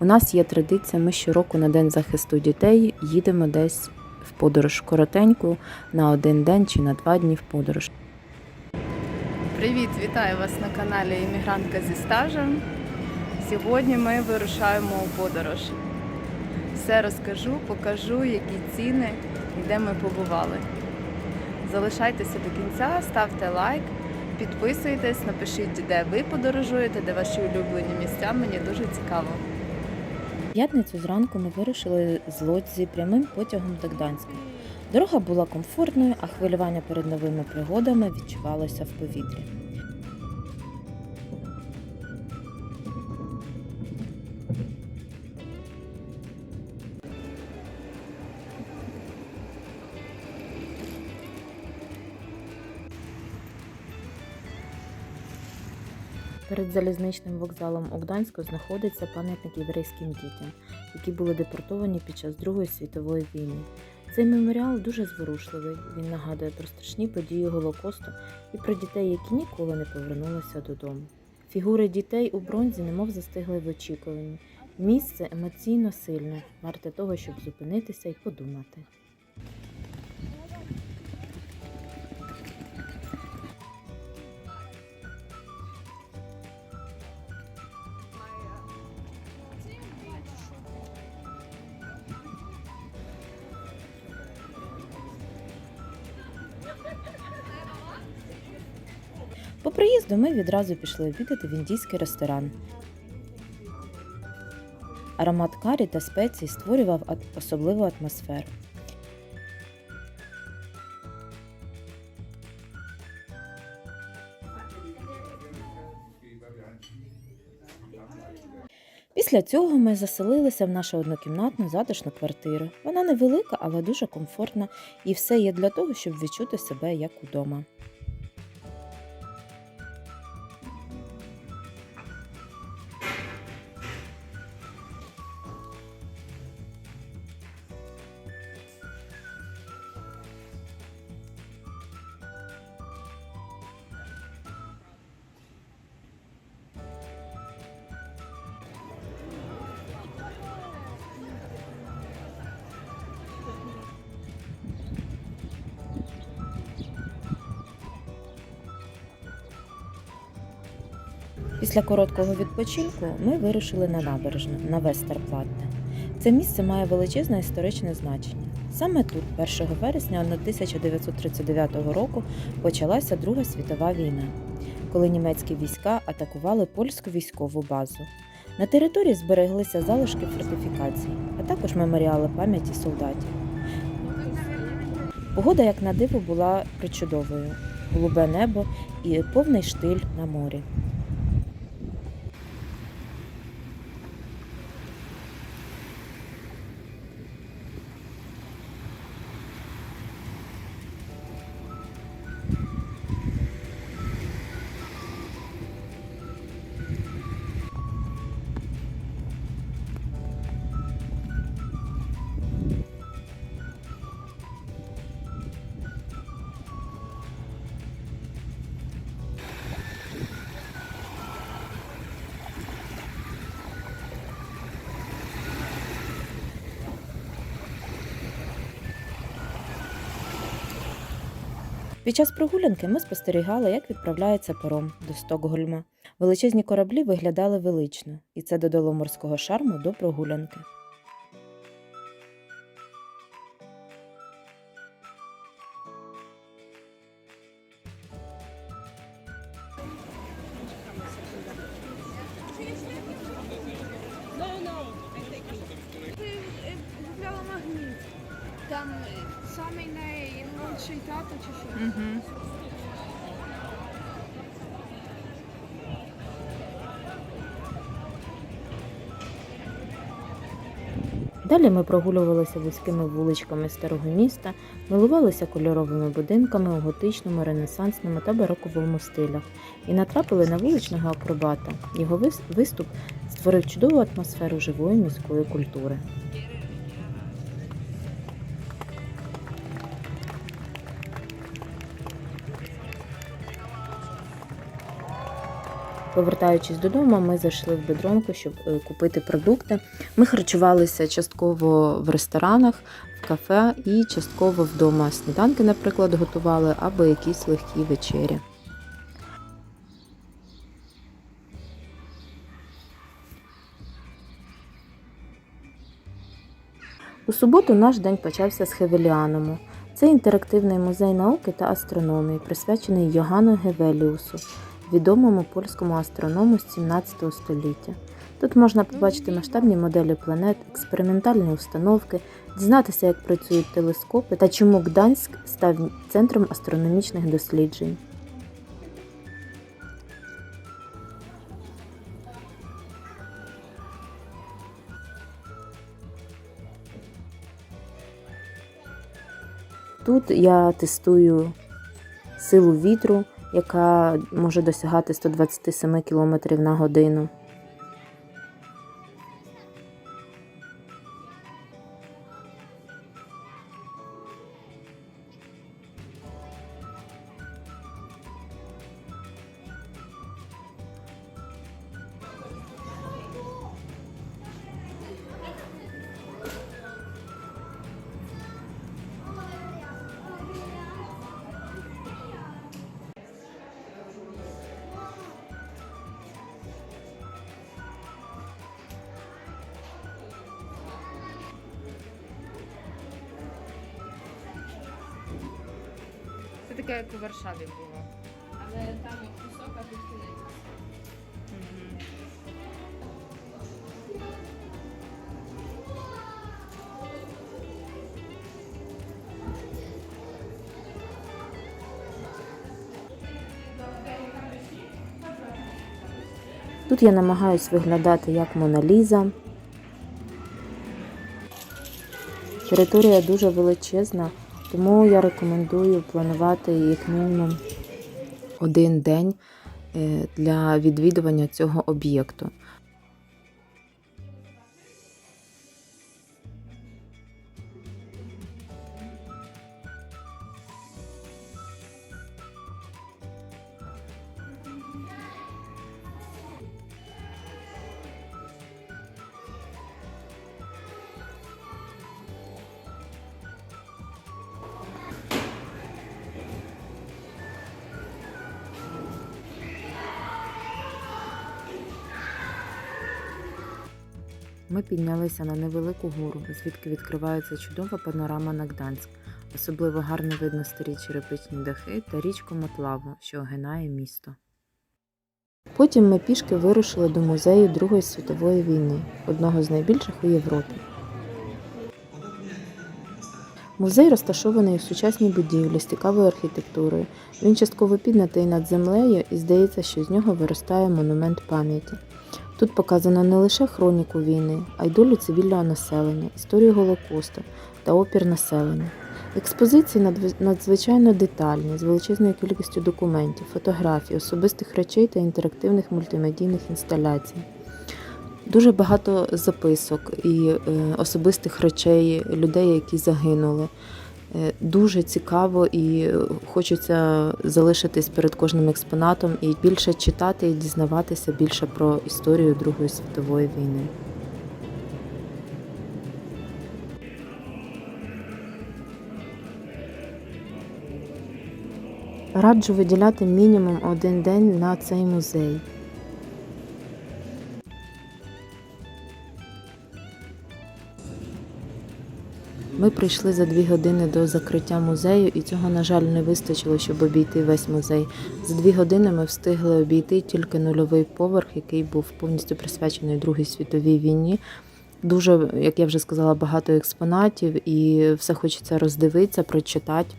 У нас є традиція, ми щороку на День захисту дітей їдемо десь в подорож коротеньку на один день чи на два дні в подорож. Привіт, вітаю вас на каналі Іммігрантка зі стажем. Сьогодні ми вирушаємо у подорож. Все розкажу, покажу, які ціни і де ми побували. Залишайтеся до кінця, ставте лайк, підписуйтесь, напишіть, де ви подорожуєте, де ваші улюблені місця. Мені дуже цікаво. П'ятницю зранку ми вирушили з Лодзі прямим потягом до Гданська. Дорога була комфортною, а хвилювання перед новими пригодами відчувалося в повітрі. Перед залізничним вокзалом у Гданську знаходиться пам'ятник єврейським дітям, які були депортовані під час Другої світової війни. Цей меморіал дуже зворушливий. Він нагадує про страшні події Голокосту і про дітей, які ніколи не повернулися додому. Фігури дітей у бронзі немов застигли в очікуванні. Місце емоційно сильне, варте того, щоб зупинитися і подумати. По приїзду ми відразу пішли обідати в індійський ресторан. Аромат карі та спецій створював особливу атмосферу. Після цього ми заселилися в нашу однокімнатну затишну квартиру. Вона невелика, але дуже комфортна, і все є для того, щоб відчути себе як удома. Після короткого відпочинку ми вирушили на набережну на Вестерплатте. Це місце має величезне історичне значення. Саме тут, 1 вересня 1939 року, почалася Друга світова війна, коли німецькі війська атакували польську військову базу. На території збереглися залишки фортифікацій, а також меморіали пам'яті солдатів. Погода, як на диво, була причудовою: голубе небо і повний штиль на морі. Під час прогулянки ми спостерігали, як відправляється паром до Стокгольма. Величезні кораблі виглядали велично, і це додало морського шарму до прогулянки. Там е, самий наймолодший тато чи що. Угу. Далі ми прогулювалися вузькими вуличками старого міста, милувалися кольоровими будинками у готичному, ренесансному та бароковому стилях і натрапили на вуличного акробата. Його вис- виступ створив чудову атмосферу живої міської культури. Повертаючись додому, ми зайшли в бедронку, щоб е, купити продукти. Ми харчувалися частково в ресторанах, в кафе і частково вдома. Сніданки, наприклад, готували або якісь легкі вечері. У суботу наш день почався з Хевеліаному. Це інтерактивний музей науки та астрономії, присвячений Йоганну Гевеліусу, відомому польському астроному з 17 століття. Тут можна побачити масштабні моделі планет, експериментальні установки, дізнатися, як працюють телескопи та чому Гданськ став центром астрономічних досліджень. Тут я тестую силу вітру, яка може досягати 127 км на годину. Таке, як у Варшаві було. Але там висока тут кінець. Тут я намагаюсь виглядати як Мона Ліза. Територія дуже величезна, тому я рекомендую планувати як мінімум один день е, для відвідування цього об'єкту. Ми піднялися на невелику гору, звідки відкривається чудова панорама на Гданськ. Особливо гарно видно старі черепичні дахи та річку Матлаву, що огинає місто. Потім ми пішки вирушили до музею Другої світової війни, одного з найбільших у Європі. Музей розташований у сучасній будівлі з цікавою архітектурою. Він частково піднятий над землею і здається, що з нього виростає монумент пам'яті. Тут показано не лише хроніку війни, а й долю цивільного населення, історію Голокосту та опір населення. Експозиції надзвичайно детальні, з величезною кількістю документів, фотографій, особистих речей та інтерактивних мультимедійних інсталяцій. Дуже багато записок і е, особистих речей людей, які загинули. Е, Дуже цікаво і хочеться залишитись перед кожним експонатом і більше читати і дізнаватися більше про історію Другої світової війни. Раджу виділяти мінімум один день на цей музей. Ми прийшли за дві години до закриття музею, і цього, на жаль, не вистачило, щоб обійти весь музей. За дві години ми встигли обійти тільки нульовий поверх, який був повністю присвячений Другій світовій війні. Дуже, як я вже сказала, багато експонатів, і все хочеться роздивитися, прочитати.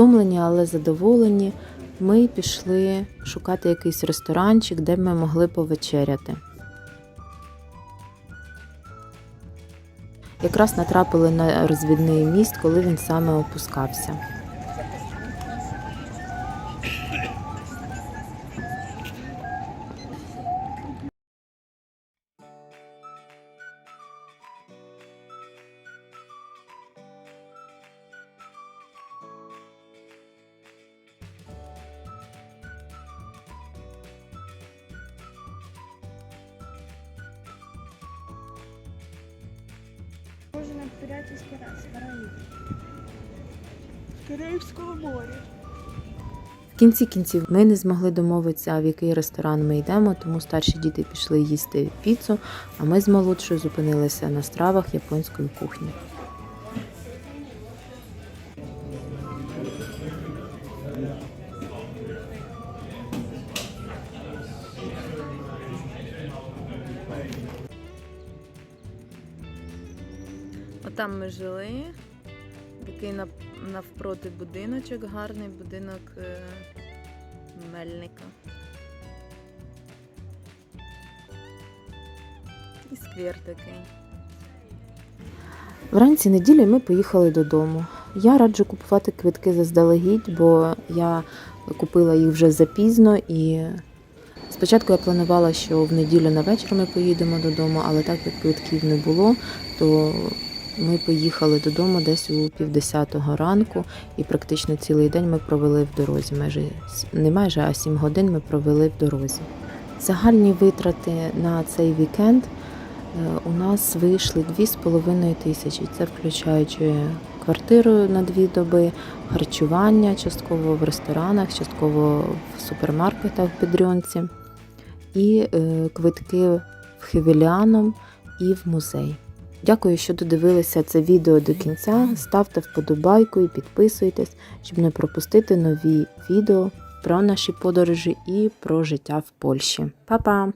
Втомлені, але задоволені, ми пішли шукати якийсь ресторанчик, де ми могли повечеряти. Якраз натрапили на розвідний міст, коли він саме опускався. Похоже на пиратський раз. Караївського моря. В кінці кінців ми не змогли домовитися, в який ресторан ми йдемо, тому старші діти пішли їсти піцу, а ми з молодшою зупинилися на стравах японської кухні. Отам ми жили. Такий навпроти будиночок, гарний будинок е, мельника. І сквер такий. Вранці неділі ми поїхали додому. Я раджу купувати квитки заздалегідь, бо я купила їх вже запізно і спочатку я планувала, що в неділю на вечір ми поїдемо додому, але так як квитків не було, то ми поїхали додому десь у півдесятого ранку, і практично цілий день ми провели в дорозі. Майже не майже, а сім годин ми провели в дорозі. Загальні витрати на цей вікенд Е, у нас вийшли 2,5 тисячі. Це включаючи квартиру на дві доби, харчування частково в ресторанах, частково в супермаркетах в Бідрьонці, і е, квитки в Хевіліаном і в музей. Дякую, що додивилися це відео до кінця. Ставте вподобайку і підписуйтесь, щоб не пропустити нові відео про наші подорожі і про життя в Польщі. Па-па!